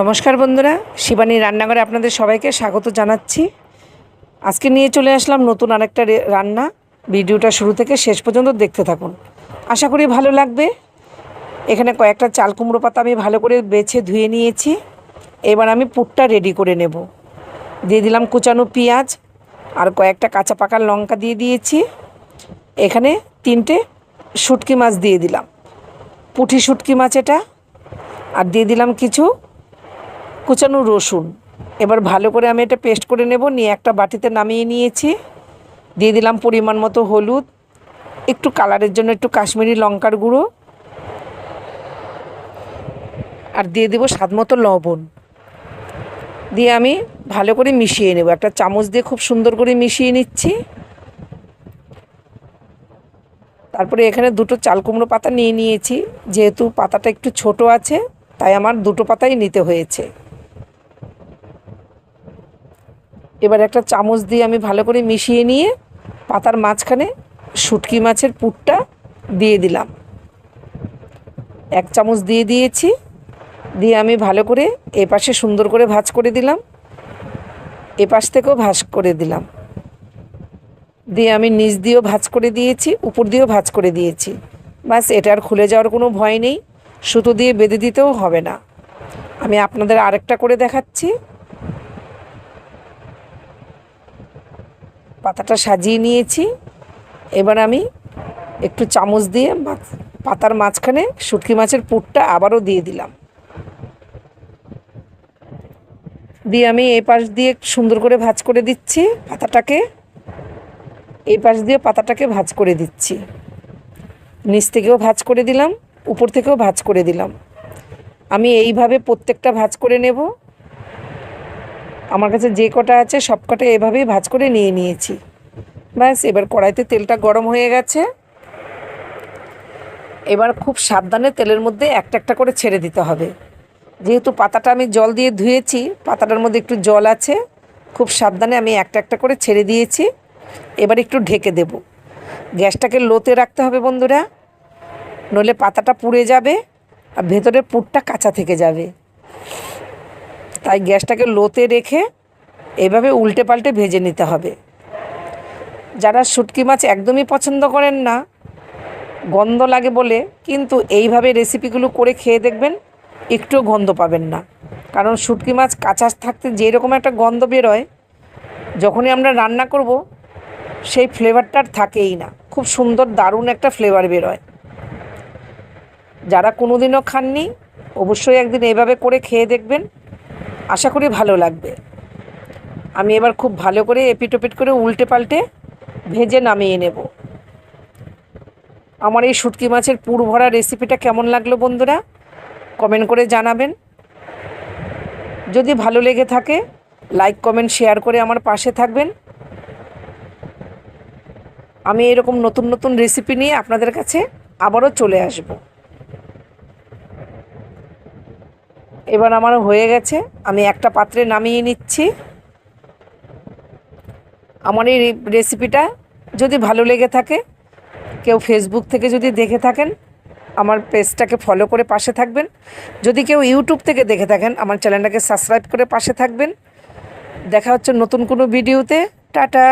নমস্কার বন্ধুরা শিবানী রান্নাঘরে আপনাদের সবাইকে স্বাগত জানাচ্ছি। আজকে নিয়ে চলে আসলাম নতুন আরেকটা রান্না। ভিডিওটা শুরু থেকে শেষ পর্যন্ত দেখতে থাকুন। আশা করি ভালো লাগবে। এখানে কয়েকটা চাল কুমড়ো পাতা আমি ভালো করে বেছে ধুয়ে নিয়েছি। এবার আমি পুরটা রেডি করে নেব। দিয়ে দিলাম কুচানো পেঁয়াজ আর কয়েকটা কাঁচা পাকা লঙ্কা দিয়ে দিয়েছি। এখানে তিনটে শুটকি মাছ দিয়ে দিলাম। পুঁটি শুটকি মাছ এটা। আর দিয়ে দিলাম কিছু কুচানো রসুন। এবার ভালো করে আমি এটা পেস্ট করে নেব, নিয়ে একটা বাটিতে নামিয়ে নিয়েছি। দিয়ে দিলাম পরিমাণ মতো হলুদ, একটু কালারের জন্য একটু কাশ্মীরি লঙ্কার গুঁড়ো। আর দিয়ে দেবো স্বাদ মতো লবণ। দিয়ে আমি ভালো করে মিশিয়ে নেব, একটা চামচ দিয়ে খুব সুন্দর করে মিশিয়ে নিচ্ছি। তারপরে এখানে দুটো চাল কুমড়ো পাতা নিয়ে নিয়েছি, যেহেতু পাতাটা একটু ছোট আছে, তাই আমার দুটো পাতাই নিতে হয়েছে। এবার একটা চামচ দিয়ে আমি ভালো করে মিশিয়ে নিয়ে পাতার মাঝখানে শুটকি মাছের পুরটা দিয়ে দিলাম। এক চামচ দিয়ে দিয়েছি, দিয়ে আমি ভালো করে এ পাশে সুন্দর করে ভাজ করে দিলাম এ পাশ থেকেও ভাজ করে দিলাম। দিয়ে আমি নিচ দিয়েও ভাজ করে দিয়েছি, উপর দিয়েও ভাজ করে দিয়েছি। ব্যাস এটা আর খুলে যাওয়ার কোনো ভয় নেই, সুতো দিয়ে বেঁধে দিতেও হবে না। আমি আপনাদের আরেকটা করে দেখাচ্ছি। পাতাটা সাজিয়ে নিয়েছি। এবার আমি একটু চামচ দিয়ে পাতার মাঝখানে শুটকি মাছের পুরটা আবারও দিয়ে দিলাম। দিয়ে আমি এই পাশ দিয়ে সুন্দর করে ভাজ করে দিচ্ছি পাতাটাকে। এই পাশ দিয়ে পাতাটাকে ভাজ করে দিচ্ছি। নিচ থেকেও ভাজ করে দিলাম, উপর থেকেও ভাজ করে দিলাম। আমি এইভাবে প্রত্যেকটা ভাজ করে নেব। আমার কাছে যে কটা আছে সব কটা এভাবেই ভাজ করে নিয়ে নিয়েছি। ব্যাস, এবার কড়াইতে তেলটা গরম হয়ে গেছে। এবার খুব সাবধানে তেলের মধ্যে একটা একটা করে ছেড়ে দিতে হবে। যেহেতু পাতাটা আমি জল দিয়ে ধুয়েছি, পাতাটার মধ্যে একটু জল আছে, খুব সাবধানে আমি একটা একটা করে ছেড়ে দিয়েছি। এবার একটু ঢেকে দেব। গ্যাসটাকে লোতে রাখতে হবে বন্ধুরা, নইলে পাতাটা পুড়ে যাবে আর ভেতরের পুরটা কাঁচা থেকে যাবে। তাই গ্যাসটাকে লোতে রেখে এভাবে উল্টে পাল্টে ভেজে নিতে হবে। যারা শুটকি মাছ একদমই পছন্দ করেন না, গন্ধ লাগে বলে, কিন্তু এইভাবে রেসিপিগুলো করে খেয়ে দেখবেন একটুও গন্ধ পাবেন না। কারণ শুটকি মাছ কাঁচা থাকতে যেরকম একটা গন্ধ বেরোয়, যখনই আমরা রান্না করব, সেই ফ্লেভারটা আর থাকেই না। খুব সুন্দর, দারুণ একটা ফ্লেভার বেরোয়। যারা কোনোদিনও খাননি, অবশ্যই একদিন এভাবে করে খেয়ে দেখবেন। আশা করি ভালো লাগবে। আমি এবার খুব ভালো করে এপিটোপিট করে উল্টে পাল্টে ভেজে নামিয়ে নেব। আমার এই শুটকি মাছের পুর ভরা রেসিপিটা কেমন লাগল বন্ধুরা? কমেন্ট করে জানাবেন। যদি ভালো লেগে থাকে, লাইক, কমেন্ট, শেয়ার করে আমার পাশে থাকবেন। আমি এরকম নতুন নতুন রেসিপি নিয়ে আপনাদের কাছে আবারও চলে আসব। এবার আমার হয়ে গেছে। আমি একটা পাত্রে নামিয়ে নিচ্ছি। আমার এই রেসিপিটা যদি ভালো লেগে থাকে, কেউ ফেসবুক থেকে যদি দেখে থাকেন, আমার পেজটাকে ফলো করে পাশে থাকবেন। যদি কেউ ইউটিউব থেকে দেখে থাকেন, আমার চ্যানেলটাকে সাবস্ক্রাইব করে পাশে থাকবেন। দেখা হচ্ছে নতুন কোনো ভিডিওতে টাটা!